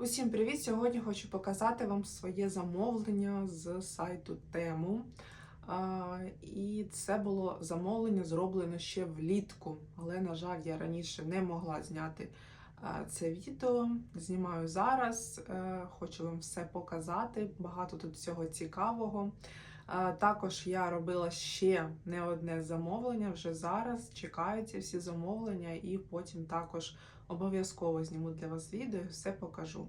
Усім привіт! Сьогодні хочу показати вам своє замовлення з сайту Тему. І це було замовлення зроблено ще влітку, але, на жаль, я раніше не могла зняти це відео. Знімаю зараз, Е, хочу вам все показати. Багато тут всього цікавого. Також я робила ще не одне замовлення вже зараз. Чекаються всі замовлення, і потім також обов'язково зніму для вас відео і все покажу.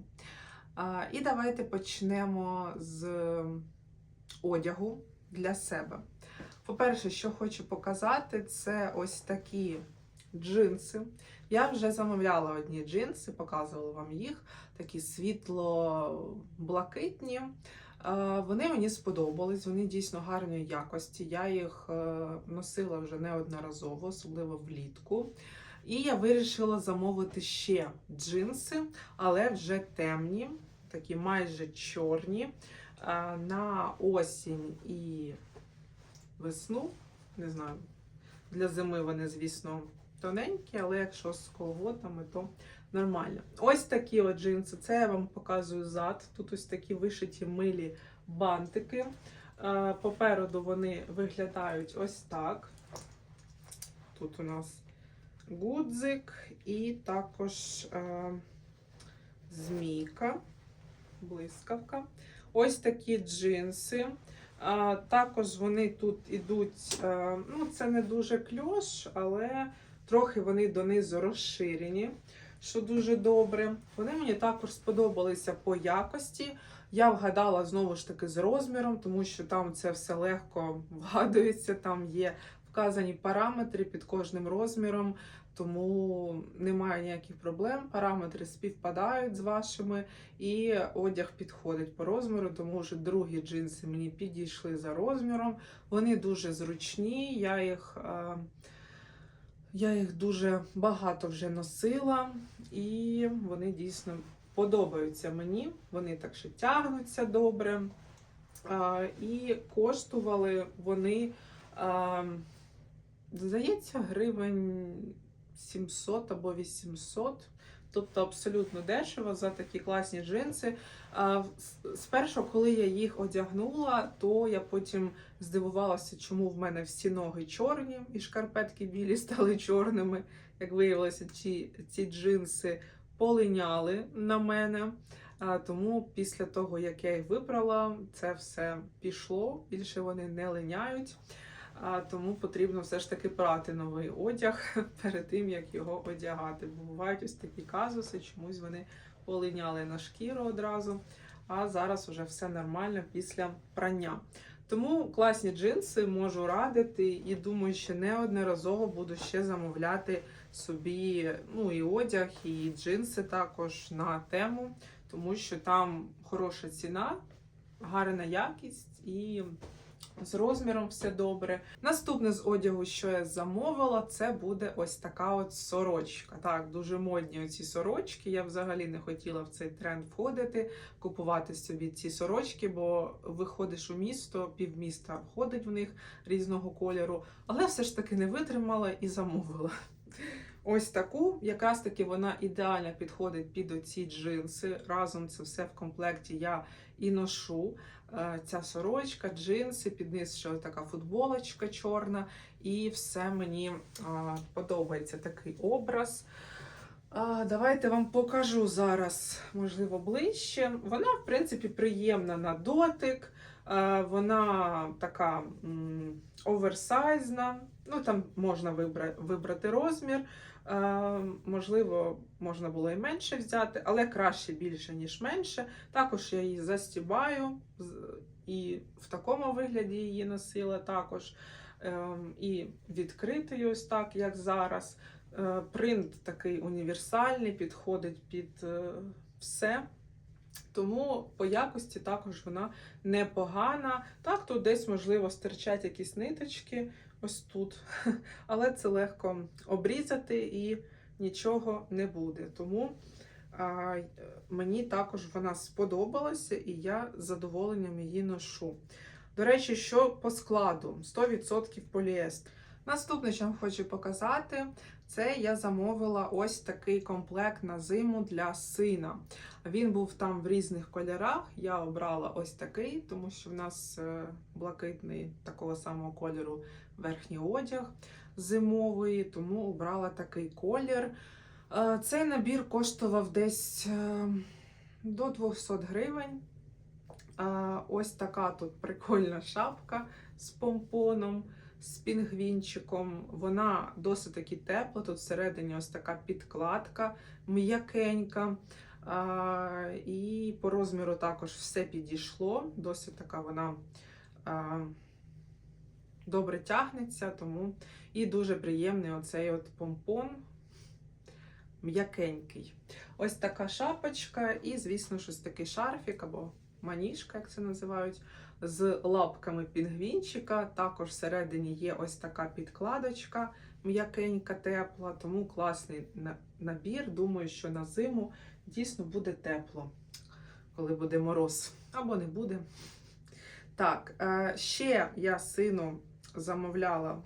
І давайте почнемо з одягу для себе. По-перше, що хочу показати, це ось такі джинси. Я вже замовляла одні джинси, показувала вам їх, такі світло-блакитні. Вони мені сподобались, вони дійсно гарної якості. Я їх е, носила вже неодноразово, особливо влітку. І я вирішила замовити ще джинси, але вже темні, такі майже чорні. На осінь і весну. Не знаю, для зими вони, звісно, тоненькі, але якщо з колготами, то нормально. Ось такі от джинси. Це я вам показую зад. Тут ось такі вишиті милі бантики. Попереду вони виглядають ось так. Тут у нас гудзик і також е, змійка, блискавка. Ось такі джинси. А, також вони тут ідуть, е, ну це не дуже кльош, але трохи вони донизу розширені, що дуже добре. Вони мені також сподобалися по якості. Я вгадала знову ж таки з розміром, тому що там це все легко вгадується, там є вказані параметри під кожним розміром, тому немає ніяких проблем. Параметри співпадають з вашими, і одяг підходить по розміру, тому вже другі джинси мені підійшли за розміром. Вони дуже зручні. Я їх, е, я їх дуже багато вже носила, і вони дійсно подобаються мені. Вони так ще тягнуться добре. А, І коштували вони, а, здається, гривень 700 або 800. Тобто абсолютно дешево за такі класні джинси. Спершу, коли я їх одягнула, то я потім здивувалася, чому в мене всі ноги чорні і шкарпетки білі стали чорними. Як виявилося, ці, ці джинси полиняли на мене. Тому після того, як я їх вибрала, це все пішло. Більше вони не линяють. Тому потрібно все ж таки прати новий одяг перед тим, як його одягати. Бо бувають ось такі казуси, чомусь вони полиняли на шкіру одразу. А зараз уже все нормально після прання. Тому класні джинси можу радити, і думаю, що неодноразово буду ще замовляти собі ну, і одяг, і джинси також на тему, тому що там хороша ціна, гарна якість і з розміром все добре. Наступне з одягу, що я замовила, це буде ось така от сорочка. Так, дуже модні оці сорочки. Я взагалі не хотіла в цей тренд входити, купувати собі ці сорочки, бо виходиш у місто, півміста ходить в них різного кольору, але все ж таки не витримала і замовила. Ось таку, якраз таки вона ідеально підходить під оці джинси. Разом це все в комплекті я і ношу. Е, Ця сорочка, джинси, під низ ще така футболочка чорна, і все мені подобається такий образ. Давайте вам покажу зараз, можливо, ближче. Вона, в принципі, приємна на дотик. Е, Вона така оверсайзна. Ну, там можна вибра- вибрати розмір. Е, Можливо, можна було і менше взяти, але краще більше, ніж менше. Також я її застібаю і в такому вигляді її носила також. Ем, І відкритою, ось так, як зараз. Е, Принт такий універсальний, підходить під е, все. Тому по якості також вона непогана. Так, тут десь, можливо, стирчать якісь ниточки, ось тут. Але це легко обрізати і нічого не буде. Тому а, мені також вона сподобалася, і я з задоволенням її ношу. До речі, що по складу 100% поліестер. Наступне, що вам хочу показати, це я замовила ось такий комплект на зиму для сина. Він був там в різних кольорах. Я обрала ось такий, тому що в нас е, блакитний такого самого кольору верхній одяг зимовий, тому обрала такий колір. Е, Цей набір коштував десь е, до 200 гривень. Ось така тут прикольна шапка з помпоном, з пінгвінчиком. Вона досить таки тепла. Тут всередині ось така підкладка м'якенька. А, і по розміру також все підійшло. Досить така вона а, добре тягнеться, тому і дуже приємний оцей от помпон. М'якенький. Ось така шапочка, і, звісно, щось такий шарфік або маніжка, як це називають, з лапками пінгвінчика. Також всередині є ось така підкладочка м'якенька, тепла, тому класний набір. Думаю, що на зиму дійсно буде тепло, коли буде мороз. Або не буде. Так, е, ще я сину замовляла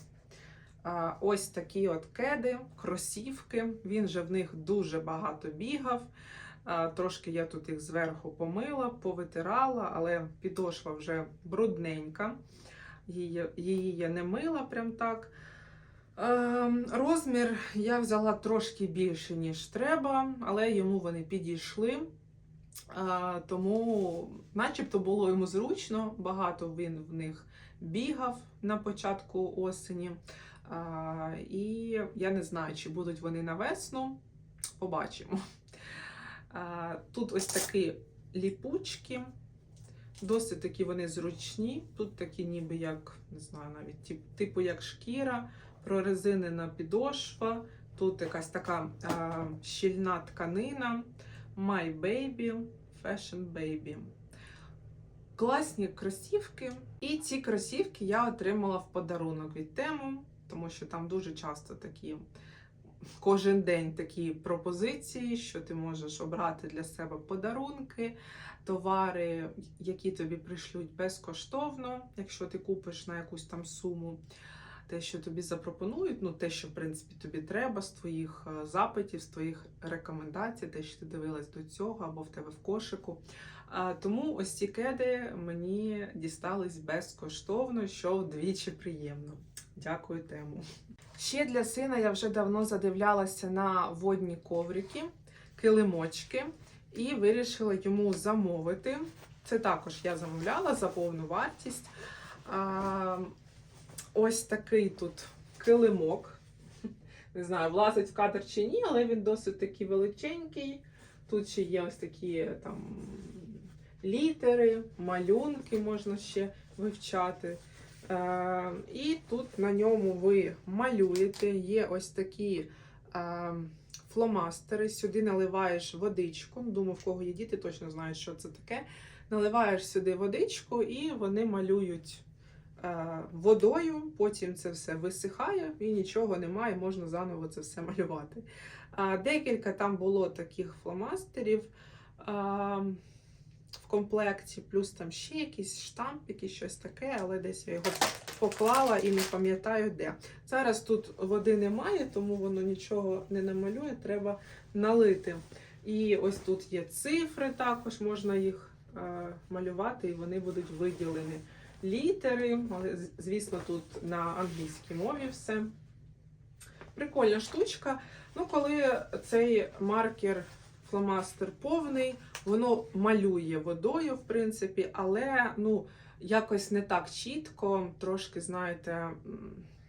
е, ось такі от кеди, кросівки. Він же в них дуже багато бігав. Трошки я тут їх зверху помила, повитирала, але підошва вже брудненька. Її, я не мила прям так. Е, розмір я взяла трошки більше, ніж треба, але йому вони підійшли. Тому, начебто, було йому зручно, багато він в них бігав на початку осені. І я не знаю, чи будуть вони на весну. Побачимо. Тут ось такі ліпучки, досить такі вони зручні. Тут такі, ніби як, не знаю, навіть тип- типу як шкіра, прорезинена підошва. Тут якась така е, щільна тканина. My Baby, Fashion Baby. Класні кросівки. І ці кросівки я отримала в подарунок від тему, тому що там дуже часто такі кожен день такі пропозиції, що ти можеш обрати для себе подарунки, товари, які тобі пришлють безкоштовно, якщо ти купиш на якусь там суму. Те, що тобі запропонують, ну те, що в принципі тобі треба з твоїх е, запитів, з твоїх рекомендацій, те, що ти дивилась до цього або в тебе в кошику. Тому ось ці кеди мені дістались безкоштовно, що вдвічі приємно. Дякую тему. Ще для сина я вже давно задивлялася на водні коврики, килимочки і вирішила йому замовити. Це також я замовляла за повну вартість. А, ось такий тут килимок. Не знаю, влазить в кадр чи ні, але він досить такий величенький. Тут ще є ось такі там літери, малюнки можна ще вивчати. Е, і тут на ньому ви малюєте, є ось такі е, фломастери. Сюди наливаєш водичку. Ну, Думаю, в кого є діти, точно знають, що це таке. Наливаєш сюди водичку, і вони малюють е, водою. Потім це все висихає і нічого немає, можна заново це все малювати. Декілька там було таких фломастерів. В комплекті, плюс там ще якісь штампики, щось таке, але десь я його поклала і не пам'ятаю де. Зараз тут води немає, тому воно нічого не намалює, треба налити. І ось тут є цифри, також можна їх е, малювати, і вони будуть виділені. Літери, але, звісно, тут на англійській мові все. Прикольна штучка. Ну, коли цей маркер фломастер повний, воно малює водою, в принципі, але ну, якось не так чітко, трошки, знаєте,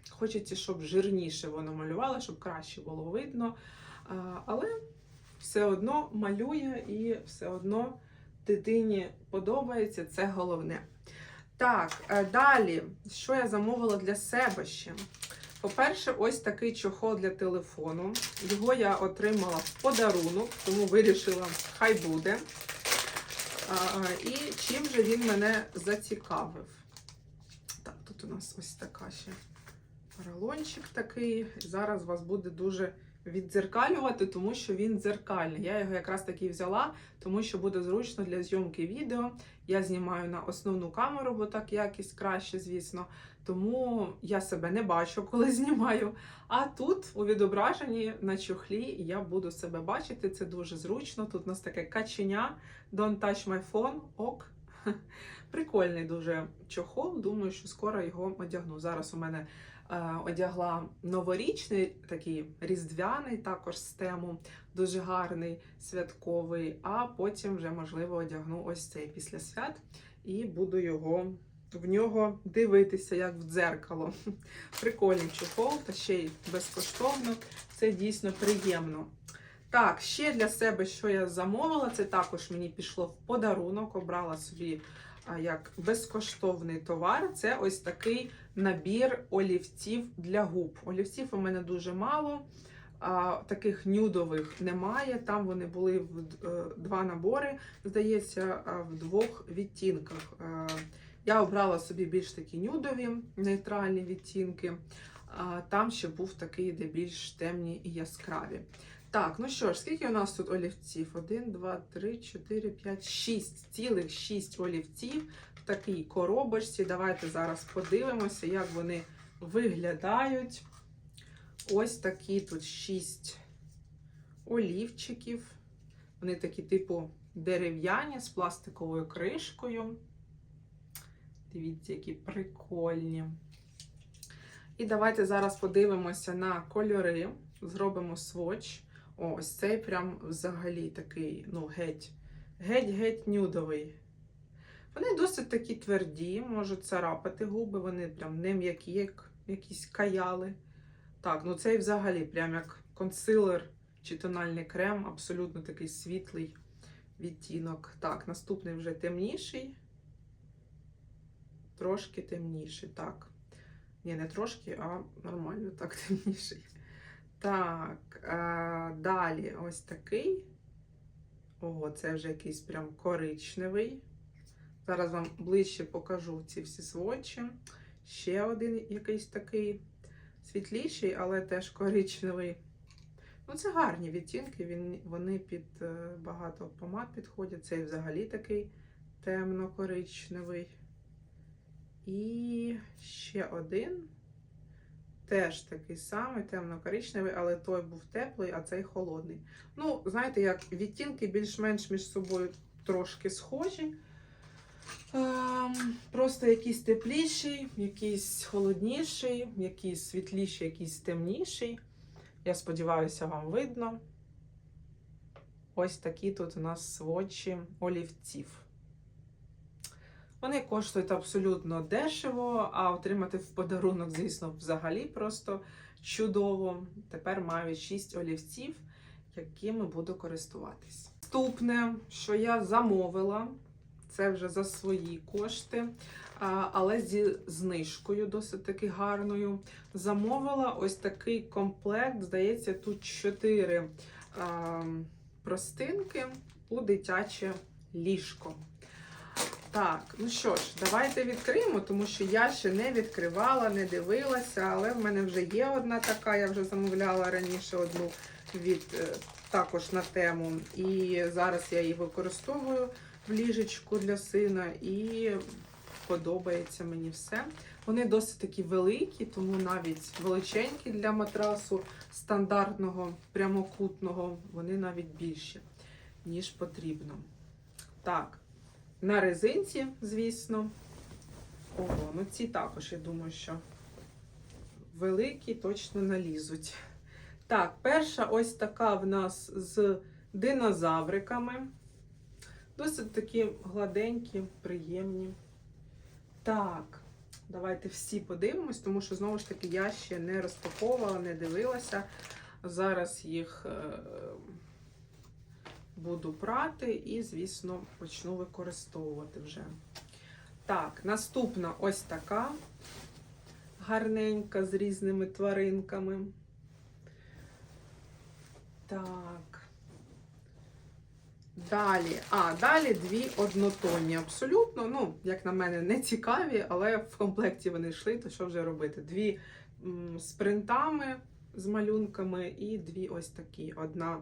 хочеться, щоб жирніше воно малювало, щоб краще було видно. Але все одно малює і все одно дитині подобається, це головне. Так, е, далі, що я замовила для себе ще? По-перше, ось такий чохол для телефону. Його я отримала в подарунок, тому вирішила, хай буде. І чим же він мене зацікавив? Так, тут у нас ось така ще поролончик такий. Зараз у вас буде дуже віддзеркалювати, тому що він дзеркальний. Я його якраз таки взяла, тому що буде зручно для зйомки відео. Я знімаю на основну камеру, бо так якість краще, звісно. Тому я себе не бачу, коли знімаю. А тут у відображенні на чохлі я буду себе бачити. Це дуже зручно. Тут у нас таке каченя. Don't touch my phone. Ок. Прикольний дуже чохол. Думаю, що скоро його одягну. Зараз у мене одягла новорічний, такий різдвяний, також з тему, дуже гарний святковий. А потім вже, можливо, одягну ось цей після свят і буду його в нього дивитися, як в дзеркало. Прикольний чохол, та ще й безкоштовно. Це дійсно приємно. Так, ще для себе, що я замовила, це також мені пішло в подарунок, обрала собі як безкоштовний товар. Це ось такий набір олівців для губ. Олівців у мене дуже мало, а, таких нюдових немає. Там вони були в е, два набори, здається, в двох відтінках. Я обрала собі більш такі нюдові, нейтральні відтінки. А Там ще був такий, де більш темні і яскраві. Так, ну що ж, скільки у нас тут олівців? Один, два, три, чотири, п'ять, шість. Цілих шість олівців в такій коробочці. Давайте зараз подивимося, як вони виглядають. Ось такі тут шість олівчиків. Вони такі, типу, дерев'яні з пластиковою кришкою. Дивіться, які прикольні. І давайте зараз подивимося на кольори. Зробимо сводч. Ось цей прям взагалі такий, ну, геть, геть-геть нюдовий. Вони досить такі тверді, можуть царапати губи, вони прям не м'які, як якісь каяли. Так, ну цей взагалі прям як консилер чи тональний крем, абсолютно такий світлий відтінок. Так, наступний вже темніший. Трошки темніший, так. Ні, не трошки, а нормально так темніший. Так, е, далі ось такий. Ого, це вже якийсь прям коричневий. Зараз вам ближче покажу ці всі сводчі. Ще один якийсь такий світліший, але теж коричневий. Ну, це гарні відтінки, він, вони під е, багато помад підходять. Цей взагалі такий темно-коричневий. І ще один. Теж такий самий темно-коричневий, але той був теплий, а цей холодний. Ну, знаєте, як відтінки більш-менш між собою трошки схожі. Ем, просто якийсь тепліший, якийсь холодніший, якийсь світліший, якийсь темніший. Я сподіваюся, вам видно. Ось такі тут у нас сводчі олівців. Вони коштують абсолютно дешево, а отримати в подарунок, звісно, взагалі просто чудово. Тепер маю 6 олівців, якими буду користуватись. Наступне, що я замовила, це вже за свої кошти, але зі знижкою досить таки гарною. Замовила ось такий комплект. Здається, тут 4 а, простинки у дитяче ліжко. Так, ну що ж, давайте відкриємо, тому що я ще не відкривала, не дивилася, але в мене вже є одна така, я вже замовляла раніше одну від е, також на тему. І зараз я її використовую в ліжечку для сина, і подобається мені все. Вони досить такі великі, тому навіть величенькі для матрасу стандартного, прямокутного, вони навіть більші, ніж потрібно. Так. На резинці, звісно. Ого, ну ці також, я думаю, що великі точно налізуть. Так, перша ось така в нас з динозавриками. Досить такі гладенькі, приємні. Так, давайте всі подивимось, тому що, знову ж таки, я ще не розпаковувала, не дивилася. Зараз їх. Е буду прати і, звісно, почну використовувати вже. Так, наступна ось така гарненька з різними тваринками. Так. Далі, а, далі дві однотонні. Абсолютно, ну, як на мене, не цікаві, але в комплекті вони йшли, то що вже робити? Дві м, з принтами з малюнками, і дві ось такі. Одна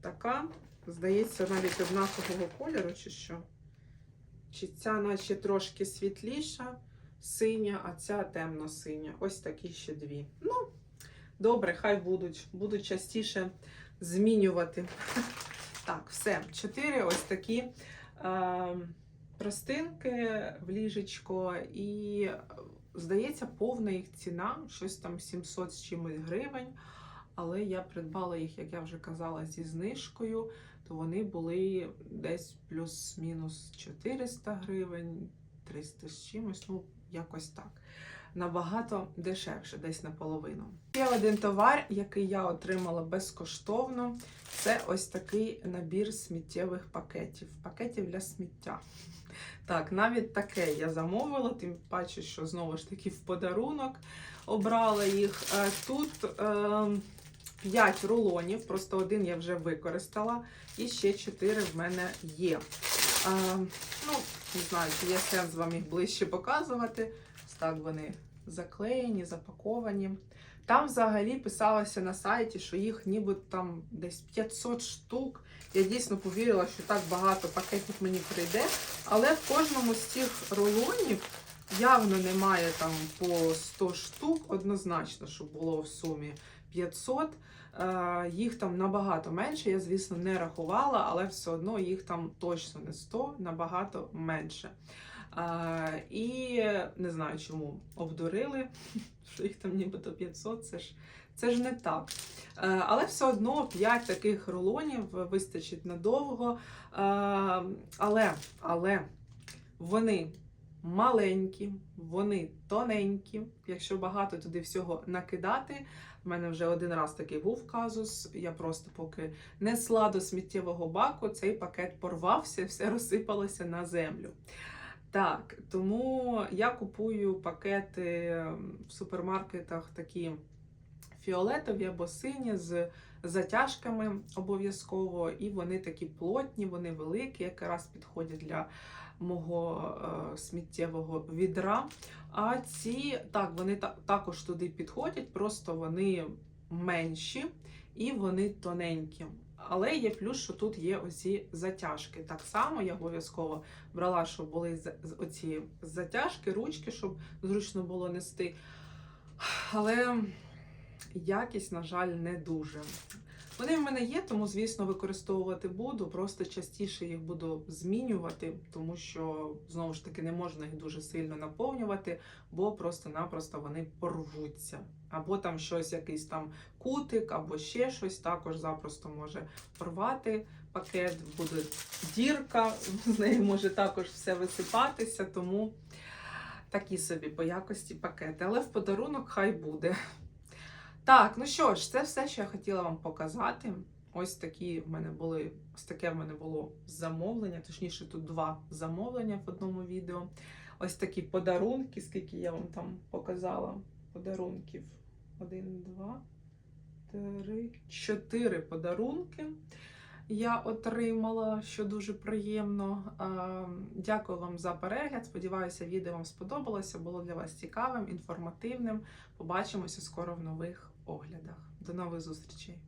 така, здається, навіть однакового кольору, чи що. Чи ця наче трошки світліша, синя, а ця темно-синя. Ось такі ще дві. Ну, добре, хай будуть. Будуть частіше змінювати. Так, все. Чотири ось такі е, простинки в ліжечко. І, е, здається, повна їх ціна, щось там 700 з чимось гривень. Але я придбала їх, як я вже казала, зі знижкою, то вони були десь плюс-мінус 400 гривень, 300 з чимось, ну якось так. Набагато дешевше, десь наполовину. Ще один товар, який я отримала безкоштовно, це ось такий набір сміттєвих пакетів. Пакетів для сміття. Так, навіть таке я замовила, тим паче, що знову ж таки в подарунок обрала їх. Е, Тут е, 5 рулонів, просто один я вже використала, і ще 4 в мене є. Е, ну, не знаю, чи є сенс вам їх ближче показувати. Так вони заклеєні, запаковані. Там взагалі писалося на сайті, що їх ніби там десь 500 штук. Я дійсно повірила, що так багато пакетів мені прийде. Але в кожному з цих рулонів явно немає там по 100 штук, однозначно, щоб було в сумі 500. Е, Їх там набагато менше. Я, звісно, не рахувала, але все одно їх там точно не 100, набагато менше. Е, І не знаю, чому обдурили, що їх там нібито 500, це ж, це ж не так. Е, Але все одно 5 таких рулонів вистачить надовго. Але, але вони маленькі, вони тоненькі. Якщо багато туди всього накидати, в мене вже один раз такий був казус. Я просто поки несла до сміттєвого баку, цей пакет порвався, все розсипалося на землю. Так, тому я купую пакети в супермаркетах такі фіолетові або сині з затяжками обов'язково, і вони такі плотні, вони великі, якраз підходять для мого е, сміттєвого відра. А ці так, вони та- також туди підходять, просто вони менші і вони тоненькі. Але є плюс, що тут є оці затяжки. Так само я обов'язково брала, щоб були оці затяжки, ручки, щоб зручно було нести. Але якість, на жаль, не дуже. Вони в мене є, тому, звісно, використовувати буду. Просто частіше їх буду змінювати, тому що знову ж таки не можна їх дуже сильно наповнювати, бо просто-напросто вони порвуться. Або там щось, якийсь там кутик, або ще щось також запросто може порвати пакет, буде дірка, з неї може також все висипатися, тому такі собі по якості пакети. Але в подарунок хай буде. Так, ну що ж, це все, що я хотіла вам показати. Ось такі в мене були, ось таке в мене було замовлення, точніше, тут два замовлення в одному відео. Ось такі подарунки, скільки я вам там показала подарунків. Один, два, три, чотири подарунки я отримала, що дуже приємно. Дякую вам за перегляд. Сподіваюся, відео вам сподобалося, було для вас цікавим, інформативним. Побачимося скоро в нових оглядах. До нових зустрічей!